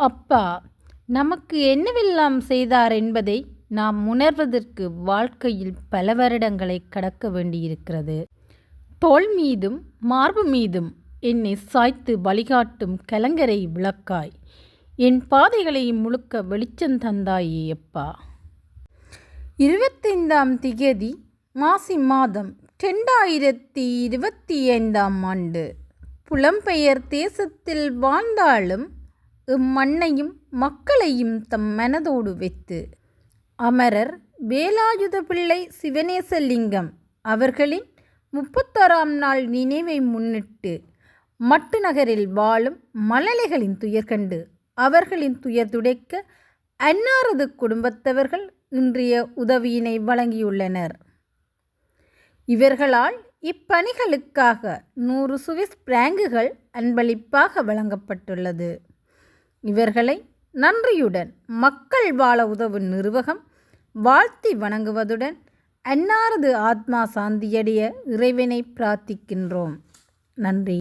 அப்பா நமக்கு என்னவெல்லாம் செய்தார் என்பதை நாம் உணர்வதற்கு வாழ்க்கையில் பல வருடங்களை கடக்க வேண்டியிருக்கிறது. தோல் மீதும் மார்பு மீதும் என்னை சாய்த்து வழிகாட்டும் கலங்கரை விளக்காய். என் பாதைகளை முழுக்க வெளிச்சம் தந்தாயே அப்பா. இருபத்தைந்தாம் திகதி மாசி மாதம் ரெண்டாயிரத்தி இருபத்தி ஐந்தாம் ஆண்டு. புலம்பெயர் தேசத்தில் வாழ்ந்தாலும் இம்மண்ணையும் மக்களையும் தம் மனதோடு வைத்து அமரர் வேலாயுத பிள்ளை சிவனேசலிங்கம் அவர்களின் முப்பத்தாறாம் நாள் நினைவை முன்னிட்டு மட்டு நகரில் வாழும் மழலைகளின் துயர் கண்டு அவர்களின் துயர் துடைக்க அன்னாரது குடும்பத்தவர்கள் இன்றைய உதவியினை வழங்கியுள்ளனர். இவர்களால் இப்பணிகளுக்காக நூறு சுவிஸ் பிராங்குகள் அன்பளிப்பாக வழங்கப்பட்டுள்ளது. இவர்களை நன்றியுடன் மக்கள் வாழ உதவும் நிர்வாகம் வாழ்த்தி வணங்குவதுடன் அன்னாரது ஆத்மா சாந்தியடைய இறைவனை பிரார்த்திக்கின்றோம். நன்றி.